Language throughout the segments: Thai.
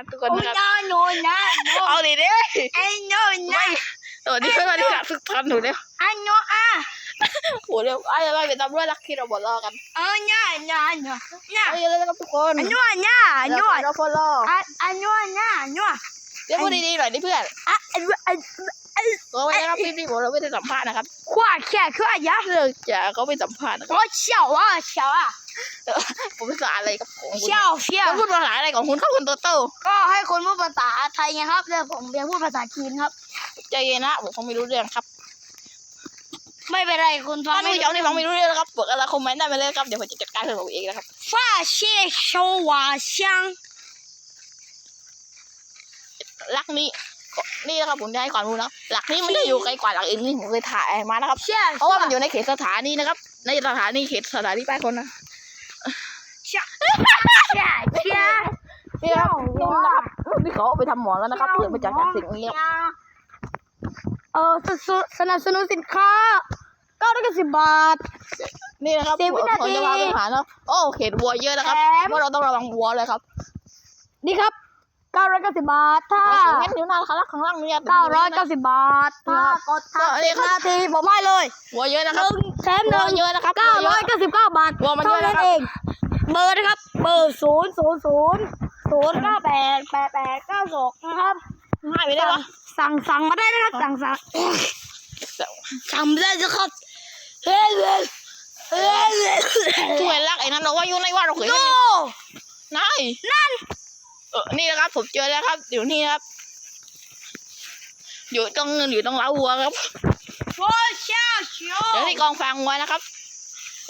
นะครับทุกคนนะครับ โนนะ เอาดิเด้ไอ้โนนะสวัสดีเพื่อนสวัสดีครับทุกทันหนูเร็วไอ้โนอะโหเร็วไอ้เราไปตำรวจรักที่เราบอล่อกันเออเนี่ยเนี่ยเนี่ยเนี่ยแล้วราครับทุกคนอันนู้นเนี่ยอันนู้นเราฟอลลออันนู้นเนี่ยอันนู้นเรียกพูดดีๆหน่อยดิเพื่อนอะอันอันก็ไม่ได้รับคลิปนี้ผมเราไม่ได้สัมภาษณ์นะครับขวาแค่ขวายะเลยจะเขาไปสัมภาษณ์นะครับโอ้เชี่ยวอะเชี่ยวอะ ผมภาษาอะไรครับผมเชี่ยวเชี่ยวเขพูดภาษาอะไรของคุณครับคุณโตโต้ก็ให้คนพูดภาษาไทยไงครับเดี๋ยวผมเรียนพูดภาษาจีนครับ ใจเย็นนะผมคงไม่รู้เรื่องครับ ไม่เป็นไรคุณฟังท่านผู้ชมที่ฟังไม่รู้เรื่องนะครับบอกอะไรคอมเมนต์ได้ไปเลยครับเดี๋ยวผมจะจัดการใองผมเองนะครับฟาเชี่ยโชวาช่างหลักนี้นี่นะครับผมจะให้ความรู้นะหลักนี้มันจะอยู่ไกลกว่าหลักอื่นนี่ผมเคยถ่ายมานะครับเพราะว่ามันอยู่ในเขตสถานีนะครับ ในสถานีเขตสถานีใต้คนนะ เขาเอาไปทำหมอนแล้วนะครับเปลี่ยนมาจากจากสิ่งนี้ครับเออสนับสนับสนุนสินค้าเก้าร้อยเก้าสิบบาท นี่นะครับสิบวินาทีผมจะพาไปหาเนาะโอ้เขตวัวเยอะนะครับแถมเพราะเราต้องระวังวัวเลยครับ นี่ครับเก้าร้อยเก้าสิบบาท ถ้างั้นนิ้วหน้าข้างล่างข้างล่างเนี่ยเก้าร้อยเก้าสิบบาท ถ้ากดทันสิบนาทีผมให้เลย วัวเยอะนะหครับนึ่งแถมหวัวนึ่งเยอะนะครับเก้าร้อยเก้าสิบเก้าบาทวัวมันเยเท่าอะนั้นะนครับเอง เบอร์นะครับ เบอร์ศูนย์ศูนย์ศูนย์ ศูนย์เก้าแปดแปดแปดก้าหกนะครับหายไปได้ปะสั่งสั่งมาได้นะครับ สั่งสั่งสั่งไม่ได้จะครับเฮ้ยเฮ้ยช่วยรักไอ้นั่นเราว่าอยู่ในว่าเราเคยเห็นนายนั่นเออนี่นะครับผมเจอแล้วครับอยู่นี่ครับ อยู่ตรงอยู่ตรงเล้าวัวครับโอ้เชี่ยวเชียวเดี๋ยวที่กองฟังไว้นะครับ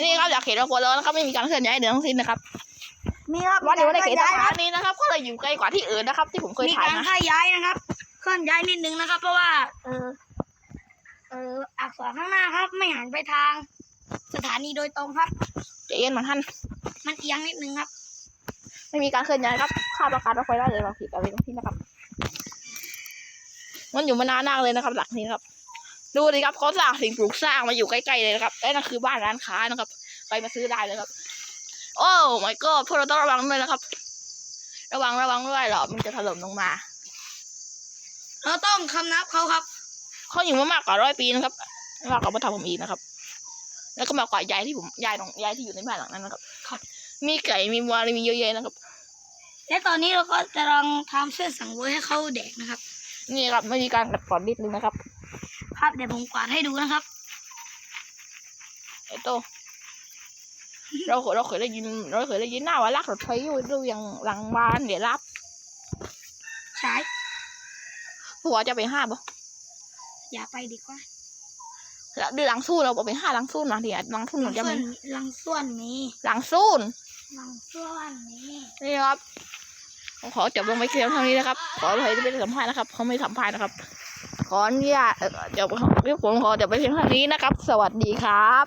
นี่ครับอยากเห็นเราวัวแล้วนะครับไม่มีการเคลื่อนย้ายเดือดทั้งสิ้นนะครับ มีครับวัดอยู่ในเขตสย้ายถานีนะครับ ก็เลยอยู่ไกลกว่าที่อื่นนะครับ ที่ผมเคยมีถ่ายการมาค่าย้ายนะครับ เคลื่อนย้ายนิดนึงนะครับ เพราะว่า เออเอออักษรข้างหน้าครับ ไม่หันไปทาง สถานีโดยตรงครับ ใจเย็นมันท่านมันเอียงนิดนึงครับ ไม่มีการเคลื่อนย้ายครับค่าประกันรถไฟได้เลยเราผิดอะไรทั้งสิ้นนะครับ มันอยู่มานานมากเลยนะครับ หลักนี้นะครับ ดูดิครับเขาสร้างสิ่งปลูกสร้างมาอยู่ใกล้ๆเลยนะครับและนั่นคือบ้านร้านค้านะครับ ไปมาซื้อได้เลยครับ โอ้ my god พวกเราต้องระวังด้วยนะครับ ระวังระวังด้วยเหรอมันจะถล่มลงมา เราต้องคำนับเขาครับ เขาอยู่มามากกว่าร้อยปีนะครับมากกว่าพระธรรมผมอีกนะครับ แล้วก็มากกว่ายายที่ผมยายของยายที่อยู่ในบ้านหลังนั้นนะครับ ครับ มีไก่มีวัวมีเยอะแยะนะครับ และตอนนี้เราก็จะลองทำเสื้อสังเวยให้เขาแดกนะครับ นี่ครับไม่มีการกัดกร่อนนิดนึงนะครับ ครับเดี๋ยวผมกวาดให้ดูนะครับไอ้โต เราเคยเราเคยได้ยิน เราเคยได้ยินหน้าว่าลักรถไฟอยู่ดูอย่างหลังบ้านเดี๋ยวรับ ใช้ผัวจะไปห้าบ่อย่าไปดีกว่าแล้วดูหลังสู้เราบอกไปห้าหลังสู้มาเดี๋ยวหลังสู้หนูจะส่วมีนลังส่วนนี้หลังสู้ลังส่วนนี้นี่ครับผมขอจบลงไปเพียงเท่านี้นะครับ ขออภัยที่ไม่ได้สัมภาษณ์นะครับ เขาไม่สัมภาษณ์นะครับ ขออนุญาตเอ่อเดี๋ยวเดี๋ยวผมขอจบไปเพียงเท่านี้นะครับ สวัสดีครับ